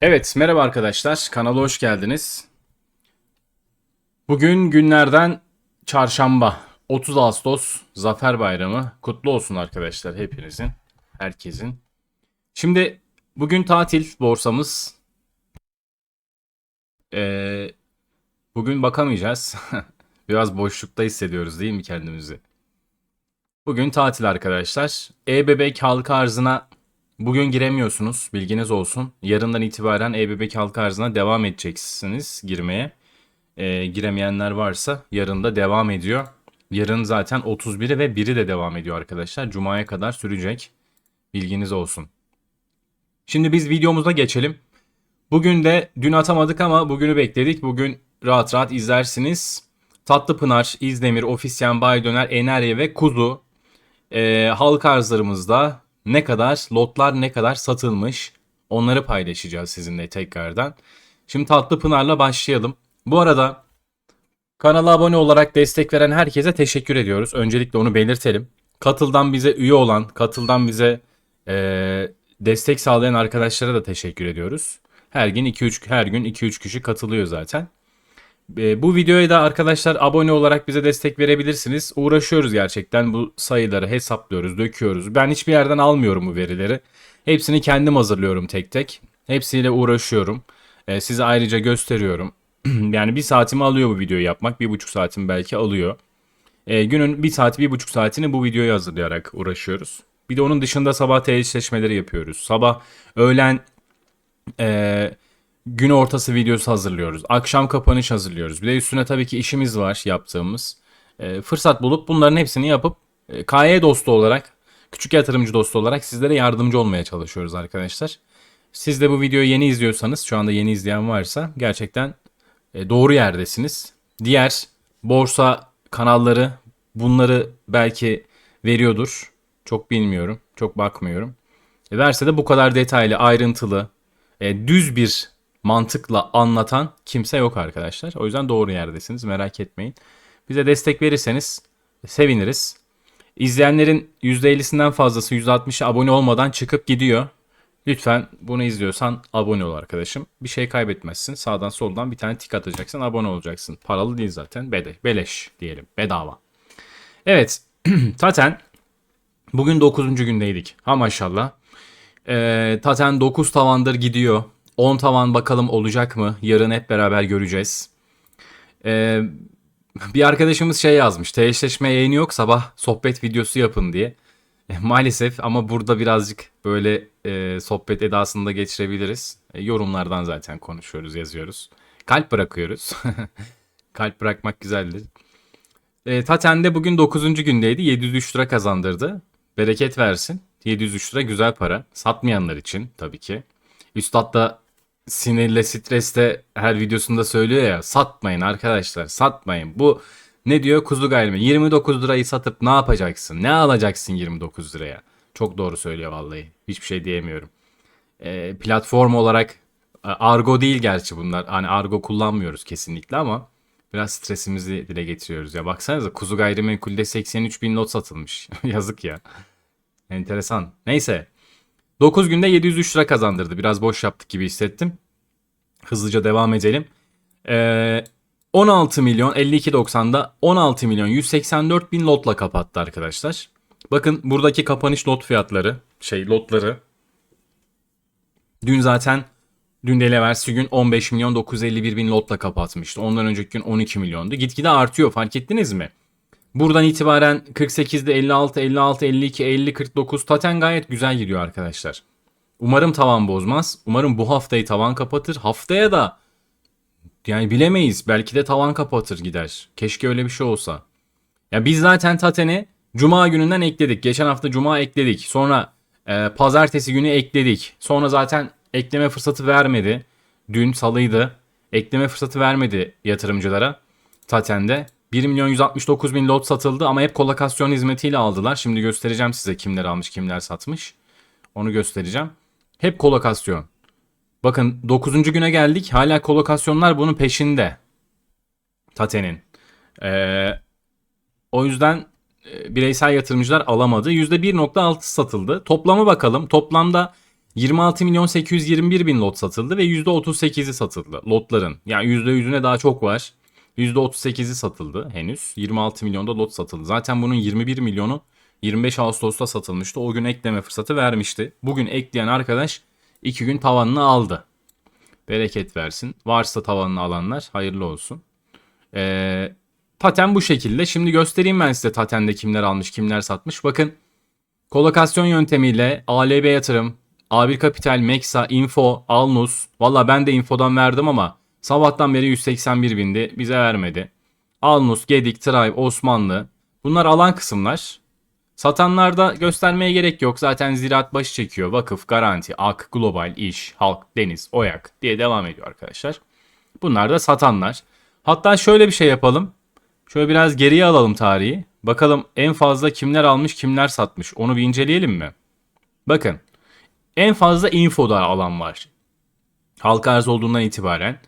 Evet, merhaba arkadaşlar. Kanala hoş geldiniz. Bugün günlerden çarşamba. 30 Ağustos Zafer Bayramı. Kutlu olsun arkadaşlar hepinizin, herkesin. Şimdi bugün tatil borsamız. Ee, bugün bakamayacağız. Biraz boşlukta hissediyoruz değil mi kendimizi? Bugün tatil arkadaşlar. E-Bebek halka arzına bugün giremiyorsunuz. Bilginiz olsun. Yarından itibaren E-Bebek halka arzına devam edeceksiniz girmeye. Ee, giremeyenler varsa yarın da devam ediyor. Yarın zaten 31'i ve 1'i de devam ediyor arkadaşlar. Cuma'ya kadar sürecek. Bilginiz olsun. Şimdi biz videomuza geçelim. Bugün de dün atamadık ama bugünü bekledik. Bugün rahat rahat izlersiniz. Tatlıpınar, İzdemir, Ofisyen, Baydöner, Enerya ve Kuzu e, halka arzlarımızda ne kadar lotlar ne kadar satılmış onları paylaşacağız sizinle tekrardan. Şimdi Tatlıpınar'la başlayalım. Bu arada kanala abone olarak destek veren herkese teşekkür ediyoruz. Öncelikle onu belirtelim. Katıldan bize üye olan, katıldan bize e, destek sağlayan arkadaşlara da teşekkür ediyoruz. Her gün 2-3 her gün 2-3 kişi katılıyor zaten. E, bu videoya da arkadaşlar abone olarak bize destek verebilirsiniz. Uğraşıyoruz gerçekten bu sayıları hesaplıyoruz, döküyoruz. Ben hiçbir yerden almıyorum bu verileri. Hepsini kendim hazırlıyorum tek tek. Hepsiyle uğraşıyorum. E, size ayrıca gösteriyorum. yani bir saatimi alıyor bu videoyu yapmak. Bir buçuk saatim belki alıyor. E, günün bir saati bir buçuk saatini bu videoyu hazırlayarak uğraşıyoruz. Bir de onun dışında sabah eşleşmeleri yapıyoruz. Sabah, öğlen, e, gün ortası videosu hazırlıyoruz. Akşam kapanış hazırlıyoruz. Bir de üstüne tabii ki işimiz var yaptığımız. E, fırsat bulup bunların hepsini yapıp e, KY dostu olarak, küçük yatırımcı dostu olarak sizlere yardımcı olmaya çalışıyoruz arkadaşlar. Siz de bu videoyu yeni izliyorsanız, şu anda yeni izleyen varsa gerçekten e, doğru yerdesiniz. Diğer borsa kanalları bunları belki veriyordur. Çok bilmiyorum, çok bakmıyorum. E, verse de bu kadar detaylı, ayrıntılı, e, düz bir mantıkla anlatan kimse yok arkadaşlar. O yüzden doğru yerdesiniz merak etmeyin. Bize destek verirseniz seviniriz. İzleyenlerin %50'sinden fazlası %60'ı abone olmadan çıkıp gidiyor. Lütfen bunu izliyorsan abone ol arkadaşım. Bir şey kaybetmezsin. Sağdan soldan bir tane tik atacaksın abone olacaksın. Paralı değil zaten. Bede, beleş diyelim. Bedava. Evet. Taten bugün 9. gündeydik. Ha maşallah. Ee, Taten 9 tavandır gidiyor. 10 tavan bakalım olacak mı? Yarın hep beraber göreceğiz. Ee, bir arkadaşımız şey yazmış. Teşleşme yayını yok sabah sohbet videosu yapın diye. E, maalesef ama burada birazcık böyle e, sohbet edasında geçirebiliriz. E, yorumlardan zaten konuşuyoruz, yazıyoruz. Kalp bırakıyoruz. Kalp bırakmak güzeldir. E, Taten'de bugün 9. gündeydi. 703 lira kazandırdı. Bereket versin. 703 lira güzel para. Satmayanlar için tabii ki. Üstad da sinirle, streste her videosunda söylüyor ya satmayın arkadaşlar satmayın. Bu ne diyor kuzu gayrimenkul 29 lirayı satıp ne yapacaksın? Ne alacaksın 29 liraya? Çok doğru söylüyor vallahi. Hiçbir şey diyemiyorum. E, platform olarak e, argo değil gerçi bunlar. Hani argo kullanmıyoruz kesinlikle ama biraz stresimizi dile getiriyoruz. Ya baksanıza kuzu gayrimenkulde 83 bin lot satılmış. Yazık ya. Enteresan. Neyse. 9 günde 703 lira kazandırdı. Biraz boş yaptık gibi hissettim. Hızlıca devam edelim. Ee, 16 milyon 52.90'da 16 milyon 184 bin lotla kapattı arkadaşlar. Bakın buradaki kapanış lot fiyatları şey lotları. Dün zaten dün değil evvelsi gün 15 milyon 951 bin lotla kapatmıştı. Ondan önceki gün 12 milyondu. Gitgide artıyor fark ettiniz mi? Buradan itibaren 48'de 56, 56, 52, 50, 49 taten gayet güzel gidiyor arkadaşlar. Umarım tavan bozmaz. Umarım bu haftayı tavan kapatır. Haftaya da yani bilemeyiz. Belki de tavan kapatır gider. Keşke öyle bir şey olsa. Ya biz zaten Taten'i Cuma gününden ekledik. Geçen hafta Cuma ekledik. Sonra e, Pazartesi günü ekledik. Sonra zaten ekleme fırsatı vermedi. Dün salıydı. Ekleme fırsatı vermedi yatırımcılara. Taten'de. 1 milyon 169 bin lot satıldı ama hep kolokasyon hizmetiyle aldılar. Şimdi göstereceğim size kimler almış kimler satmış. Onu göstereceğim. Hep kolokasyon. Bakın 9. güne geldik. Hala kolokasyonlar bunun peşinde. Tate'nin. Ee, o yüzden e, bireysel yatırımcılar alamadı. %1.6 satıldı. Toplamı bakalım. Toplamda 26 milyon 821 bin lot satıldı ve %38'i satıldı lotların. Yani %100'üne daha çok var. %38'i satıldı henüz. 26 milyonda lot satıldı. Zaten bunun 21 milyonu 25 Ağustos'ta satılmıştı. O gün ekleme fırsatı vermişti. Bugün ekleyen arkadaş 2 gün tavanını aldı. Bereket versin. Varsa tavanını alanlar hayırlı olsun. Ee, Taten bu şekilde. Şimdi göstereyim ben size Taten'de kimler almış kimler satmış. Bakın kolokasyon yöntemiyle ALB yatırım, A1 Kapital, Mexa, Info, Alnus. Valla ben de Info'dan verdim ama sabahtan beri 181 bindi. Bize vermedi. Alnus, Gedik, Tribe, Osmanlı. Bunlar alan kısımlar. Satanlarda göstermeye gerek yok. Zaten ziraat başı çekiyor. Vakıf, Garanti, Ak, Global, İş, Halk, Deniz, Oyak diye devam ediyor arkadaşlar. Bunlar da satanlar. Hatta şöyle bir şey yapalım. Şöyle biraz geriye alalım tarihi. Bakalım en fazla kimler almış kimler satmış. Onu bir inceleyelim mi? Bakın. En fazla infoda alan var. Halka arz olduğundan itibaren.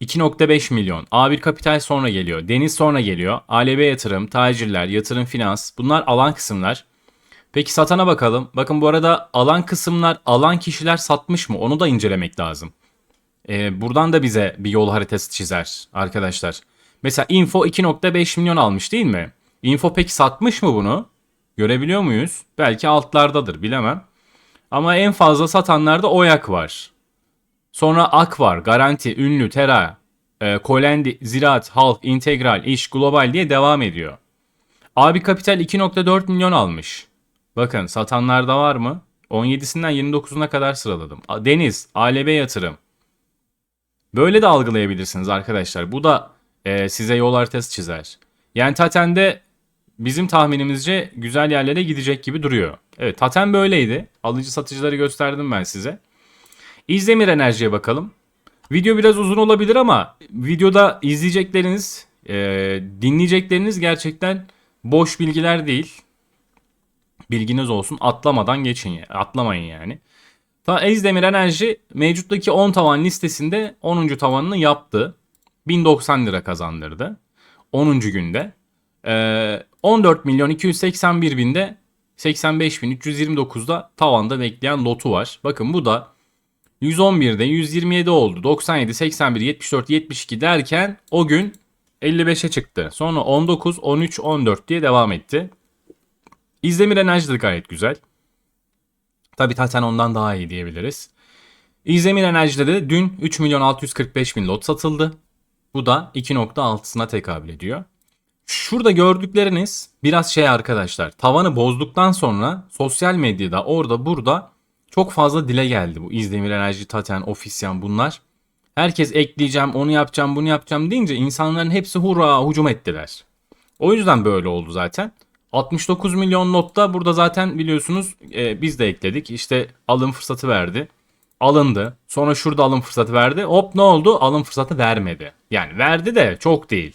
2.5 milyon. A1 Kapital sonra geliyor. Deniz sonra geliyor. ALB yatırım, tacirler, yatırım finans. Bunlar alan kısımlar. Peki satana bakalım. Bakın bu arada alan kısımlar, alan kişiler satmış mı? Onu da incelemek lazım. Ee, buradan da bize bir yol haritası çizer arkadaşlar. Mesela Info 2.5 milyon almış değil mi? Info peki satmış mı bunu? Görebiliyor muyuz? Belki altlardadır bilemem. Ama en fazla satanlarda Oyak var. Sonra Ak var, Garanti, Ünlü, Tera, e, Kolendi, Ziraat, Halk, İntegral, İş, Global diye devam ediyor. Abi Kapital 2.4 milyon almış. Bakın satanlarda var mı? 17'sinden 29'una kadar sıraladım. Deniz, ALB yatırım. Böyle de algılayabilirsiniz arkadaşlar. Bu da e, size yol haritası çizer. Yani Taten'de bizim tahminimizce güzel yerlere gidecek gibi duruyor. Evet Taten böyleydi. Alıcı satıcıları gösterdim ben size. İzdemir Enerji'ye bakalım. Video biraz uzun olabilir ama videoda izleyecekleriniz, e, dinleyecekleriniz gerçekten boş bilgiler değil. Bilginiz olsun. Atlamadan geçin. Atlamayın yani. Ta Ezdemir Enerji mevcuttaki 10 tavan listesinde 10. tavanını yaptı. 1090 lira kazandırdı. 10. günde. Ee, 14 milyon 281 binde 85 bin 329'da tavanda bekleyen lotu var. Bakın bu da 111'de 127 oldu. 97, 81, 74, 72 derken o gün 55'e çıktı. Sonra 19, 13, 14 diye devam etti. İzdemir Enerji de gayet güzel. Tabi Taten ondan daha iyi diyebiliriz. İzdemir Enerji'de de dün 3 milyon 645 bin lot satıldı. Bu da 2.6'sına tekabül ediyor. Şurada gördükleriniz biraz şey arkadaşlar. Tavanı bozduktan sonra sosyal medyada orada burada çok fazla dile geldi bu İzdemir Enerji, Taten, Ofisyan bunlar. Herkes ekleyeceğim, onu yapacağım, bunu yapacağım deyince insanların hepsi hurra hücum ettiler. O yüzden böyle oldu zaten. 69 milyon notta burada zaten biliyorsunuz e, biz de ekledik. İşte alım fırsatı verdi. Alındı. Sonra şurada alım fırsatı verdi. Hop ne oldu? Alım fırsatı vermedi. Yani verdi de çok değil.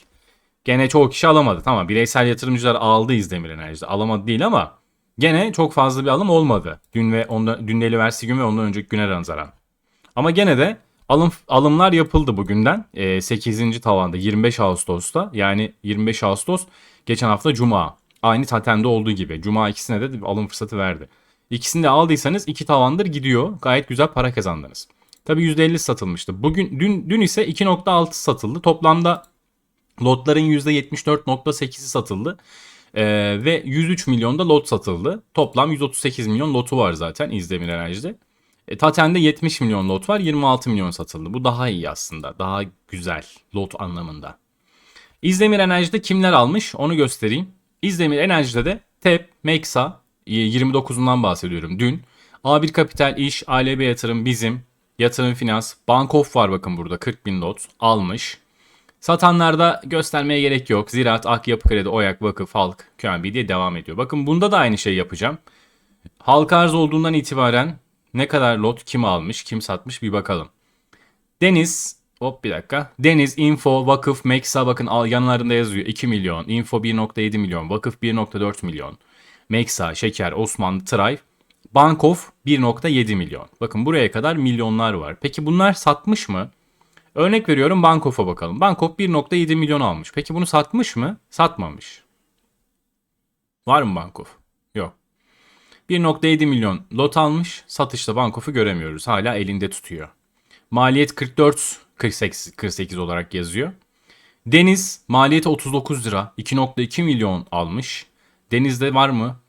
Gene çoğu kişi alamadı. Tamam bireysel yatırımcılar aldı İzdemir Enerji'de. Alamadı değil ama gene çok fazla bir alım olmadı. Dün ve ondan, dün eli versi gün ve ondan önceki güne nazaran. Ama gene de alım alımlar yapıldı bugünden. E, 8. tavanda 25 Ağustos'ta yani 25 Ağustos geçen hafta Cuma. Aynı Taten'de olduğu gibi. Cuma ikisine de alım fırsatı verdi. İkisini de aldıysanız iki tavandır gidiyor. Gayet güzel para kazandınız. Tabi %50 satılmıştı. Bugün dün dün ise 2.6 satıldı. Toplamda lotların %74.8'i satıldı. Ee, ve 103 milyonda lot satıldı. Toplam 138 milyon lotu var zaten İzdemir Enerji'de. E, Taten'de 70 milyon lot var. 26 milyon satıldı. Bu daha iyi aslında. Daha güzel lot anlamında. İzdemir Enerji'de kimler almış onu göstereyim. İzdemir Enerji'de de TEP, Meksa 29'undan bahsediyorum dün. A1 Kapital, İş, ALB Yatırım, Bizim, Yatırım Finans, Bankof var bakın burada 40 bin lot almış. Satanlarda göstermeye gerek yok. Ziraat, Ak, Yapı Kredi, Oyak, Vakıf, Halk, QNB diye devam ediyor. Bakın bunda da aynı şeyi yapacağım. Halka arz olduğundan itibaren ne kadar lot kim almış, kim satmış bir bakalım. Deniz, hop bir dakika. Deniz, Info, Vakıf, Meksa bakın al- yanlarında yazıyor 2 milyon. Info 1.7 milyon, Vakıf 1.4 milyon. Meksa, Şeker, Osmanlı, Tray, Bankof 1.7 milyon. Bakın buraya kadar milyonlar var. Peki bunlar satmış mı? Örnek veriyorum Bankof'a bakalım. Bankof 1.7 milyon almış. Peki bunu satmış mı? Satmamış. Var mı Bankof? Yok. 1.7 milyon lot almış. Satışta Bankof'u göremiyoruz. Hala elinde tutuyor. Maliyet 44 48 48 olarak yazıyor. Deniz maliyeti 39 lira. 2.2 milyon almış. Deniz'de var mı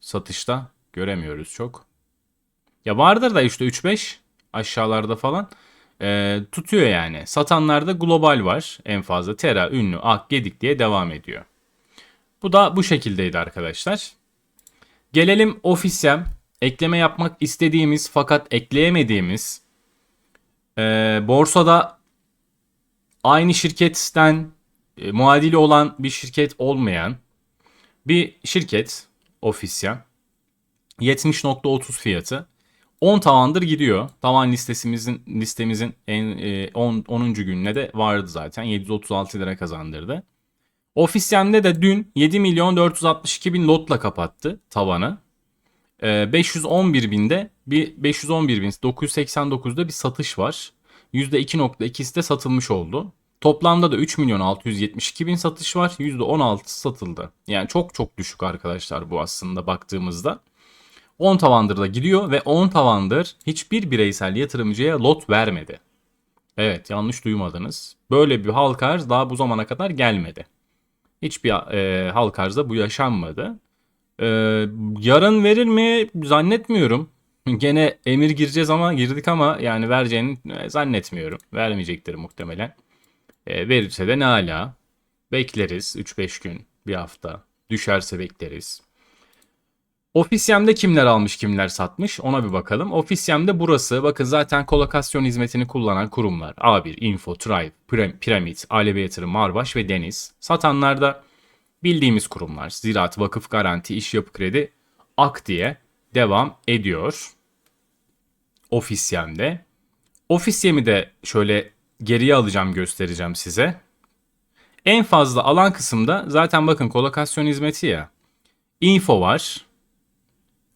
satışta? Göremiyoruz çok. Ya vardır da işte 3-5 aşağılarda falan. Ee, tutuyor yani. Satanlarda global var en fazla. Tera, Ünlü, Ak, Gedik diye devam ediyor. Bu da bu şekildeydi arkadaşlar. Gelelim Ofisem. Ekleme yapmak istediğimiz fakat ekleyemediğimiz e, borsada aynı şirketten e, muadili olan bir şirket olmayan bir şirket Ofisem. 70.30 fiyatı. 10 tavandır gidiyor. Tavan listesimizin listemizin en e, 10. 10. gününe de vardı zaten. 736 lira kazandırdı. Ofisyem'de de dün 7 milyon 462 bin lotla kapattı tavanı. E, 511 binde bir 511 bin 989'da bir satış var. %2.2'si de satılmış oldu. Toplamda da 3 milyon 672 bin satış var. %16 satıldı. Yani çok çok düşük arkadaşlar bu aslında baktığımızda. 10 tavandır da gidiyor ve 10 tavandır hiçbir bireysel yatırımcıya lot vermedi. Evet yanlış duymadınız. Böyle bir halka arz daha bu zamana kadar gelmedi. Hiçbir e, halka arzda bu yaşanmadı. E, yarın verir mi zannetmiyorum. Gene emir gireceğiz ama girdik ama yani vereceğini e, zannetmiyorum. Vermeyecektir muhtemelen. E, verirse de ne ala. Bekleriz 3-5 gün bir hafta. Düşerse bekleriz. Ofisyem'de kimler almış kimler satmış ona bir bakalım. Ofisyem'de burası bakın zaten kolokasyon hizmetini kullanan kurumlar. A1, Info, Tribe, Piramit, Alebe Yatırım, Marbaş ve Deniz. Satanlarda bildiğimiz kurumlar. Ziraat, Vakıf, Garanti, İş Yapı Kredi, Ak diye devam ediyor. Ofisyem'de. Ofisyem'i de şöyle geriye alacağım göstereceğim size. En fazla alan kısımda zaten bakın kolokasyon hizmeti ya. Info var.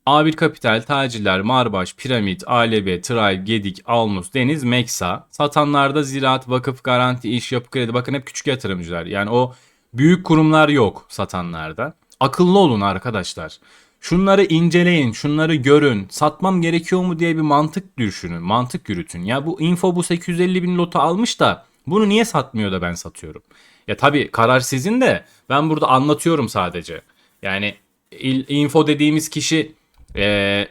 A1 Kapital, Tacirler, Marbaş, Piramit, Alebe, Tray, Gedik, Almus, Deniz, Meksa. Satanlarda Ziraat, Vakıf, Garanti, İş, Yapı Kredi. Bakın hep küçük yatırımcılar. Yani o büyük kurumlar yok satanlarda. Akıllı olun arkadaşlar. Şunları inceleyin, şunları görün. Satmam gerekiyor mu diye bir mantık düşünün, mantık yürütün. Ya bu info bu 850 bin lotu almış da bunu niye satmıyor da ben satıyorum? Ya tabii karar sizin de ben burada anlatıyorum sadece. Yani info dediğimiz kişi e,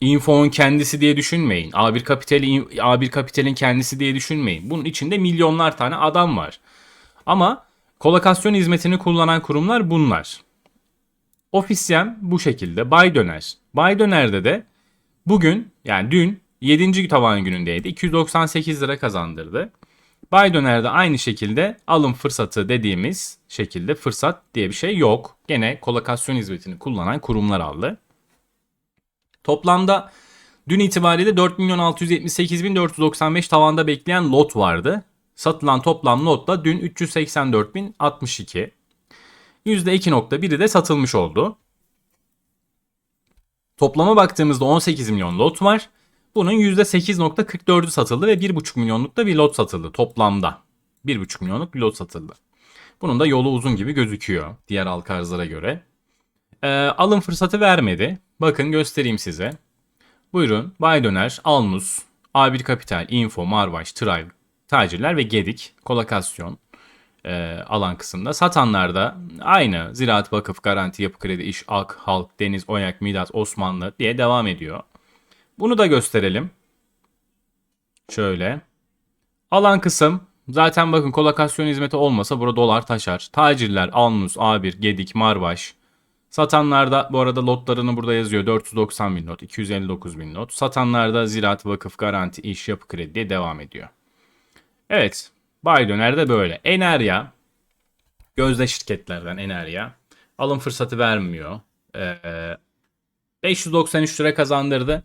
Info'nun kendisi diye düşünmeyin. A1 Kapital'i A1 Kapital'in kendisi diye düşünmeyin. Bunun içinde milyonlar tane adam var. Ama kolokasyon hizmetini kullanan kurumlar bunlar. Ofisyem bu şekilde. Bay Döner. Bay Döner'de de bugün yani dün 7. tavan günündeydi. 298 lira kazandırdı. Bay Döner'de aynı şekilde alım fırsatı dediğimiz şekilde fırsat diye bir şey yok. Gene kolokasyon hizmetini kullanan kurumlar aldı. Toplamda dün itibariyle 4 milyon 678 bin 495 tavanda bekleyen lot vardı. Satılan toplam lot da dün 384 bin 62. %2.1'i de satılmış oldu. Toplama baktığımızda 18 milyon lot var. Bunun %8.44'ü satıldı ve 1.5 milyonluk da bir lot satıldı toplamda. 1.5 milyonluk bir lot satıldı. Bunun da yolu uzun gibi gözüküyor diğer halka arzlara göre. Ee, alım fırsatı vermedi. Bakın göstereyim size. Buyurun Bay Döner, Almus, A1 Kapital, Info, Marvaş, Tribe, Tacirler ve Gedik, Kolokasyon e, alan kısımda. Satanlarda aynı Ziraat Vakıf, Garanti, Yapı Kredi, İş, Ak, Halk, Deniz, Oyak, Midat, Osmanlı diye devam ediyor. Bunu da gösterelim. Şöyle. Alan kısım zaten bakın kolokasyon hizmeti olmasa burada dolar taşar. Tacirler, Almus, A1, Gedik, Marbaş, Satanlarda bu arada lotlarını burada yazıyor. 490 bin lot, 259 bin lot. Satanlarda Ziraat, Vakıf, Garanti, İş, Yapı Kredi diye devam ediyor. Evet. Bay Döner de böyle. Enerya. Gözde şirketlerden Enerya. Alım fırsatı vermiyor. Ee, 593 lira kazandırdı.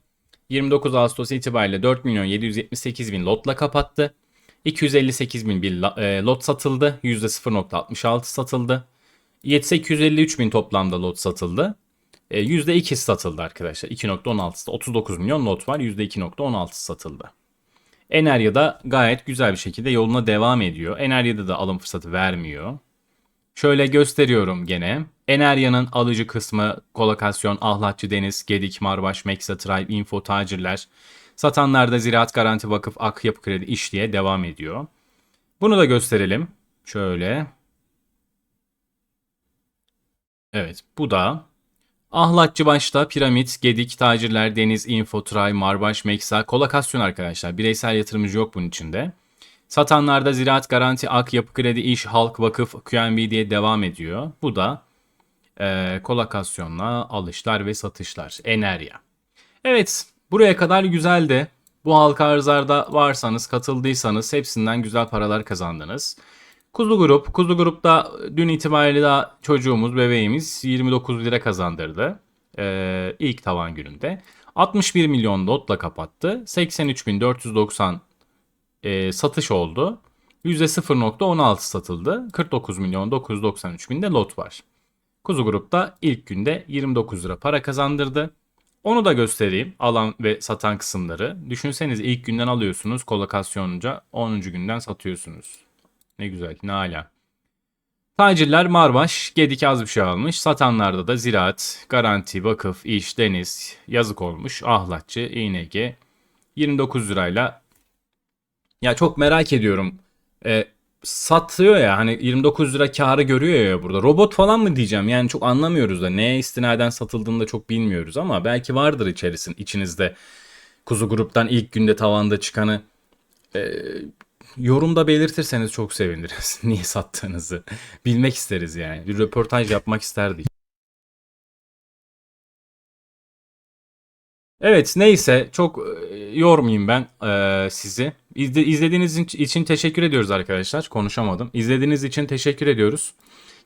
29 Ağustos itibariyle 4 milyon 778 bin lotla kapattı. 258 bin bir e, lot satıldı. %0.66 satıldı. 7853 bin toplamda lot satıldı. E, %2 satıldı arkadaşlar. 2.16'da 39 milyon lot var. %2.16 satıldı. Enerya da gayet güzel bir şekilde yoluna devam ediyor. Enerya'da da alım fırsatı vermiyor. Şöyle gösteriyorum gene. Enerya'nın alıcı kısmı kolokasyon, Ahlatçı Deniz, Gedik, Marbaş, Meksa, Tribe, Info, Tacirler. Satanlarda Ziraat Garanti Vakıf, Ak Yapı Kredi iş diye devam ediyor. Bunu da gösterelim. Şöyle. Evet bu da Ahlatçı başta Piramit, Gedik, Tacirler, Deniz, Info, Tray, Marbaş, Meksa, kolokasyon arkadaşlar. Bireysel yatırımcı yok bunun içinde. Satanlarda Ziraat Garanti, Ak, Yapı Kredi, İş, Halk, Vakıf, QNB diye devam ediyor. Bu da e, kolokasyonla alışlar ve satışlar. Enerya. Evet buraya kadar güzeldi. Bu halka arzlarda varsanız, katıldıysanız hepsinden güzel paralar kazandınız. Kuzu Grup, Kuzu Grup'ta dün itibariyle daha çocuğumuz, bebeğimiz 29 lira kazandırdı. Ee, ilk tavan gününde. 61 milyon lotla kapattı. 83.490 e, satış oldu. %0.16 satıldı. 49 milyon 993 bin de lot var. Kuzu Grup'ta ilk günde 29 lira para kazandırdı. Onu da göstereyim alan ve satan kısımları. Düşünseniz ilk günden alıyorsunuz kolokasyonunca 10. günden satıyorsunuz. Ne güzel ne ala. Tacirler Marbaş, Gedik az bir şey almış. Satanlarda da Ziraat, Garanti, Vakıf, İş, Deniz yazık olmuş. Ahlatçı, İNG 29 lirayla. Ya çok merak ediyorum. E, satıyor ya hani 29 lira karı görüyor ya burada. Robot falan mı diyeceğim? Yani çok anlamıyoruz da neye istinaden satıldığını da çok bilmiyoruz ama belki vardır içerisin içinizde Kuzu Grup'tan ilk günde tavanda çıkanı e, yorumda belirtirseniz çok seviniriz. Niye sattığınızı bilmek isteriz yani. Bir röportaj yapmak isterdik. Evet neyse çok e, yormayayım ben e, sizi. İzle, izlediğiniz için teşekkür ediyoruz arkadaşlar. Konuşamadım. İzlediğiniz için teşekkür ediyoruz.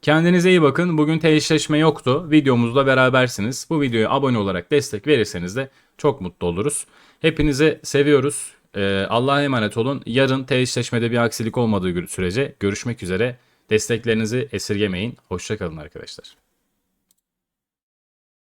Kendinize iyi bakın. Bugün eşleşme yoktu. Videomuzda berabersiniz. Bu videoya abone olarak destek verirseniz de çok mutlu oluruz. Hepinizi seviyoruz. Ee, Allah'a emanet olun. Yarın eşleşmede bir aksilik olmadığı sürece görüşmek üzere. Desteklerinizi esirgemeyin. Hoşçakalın arkadaşlar.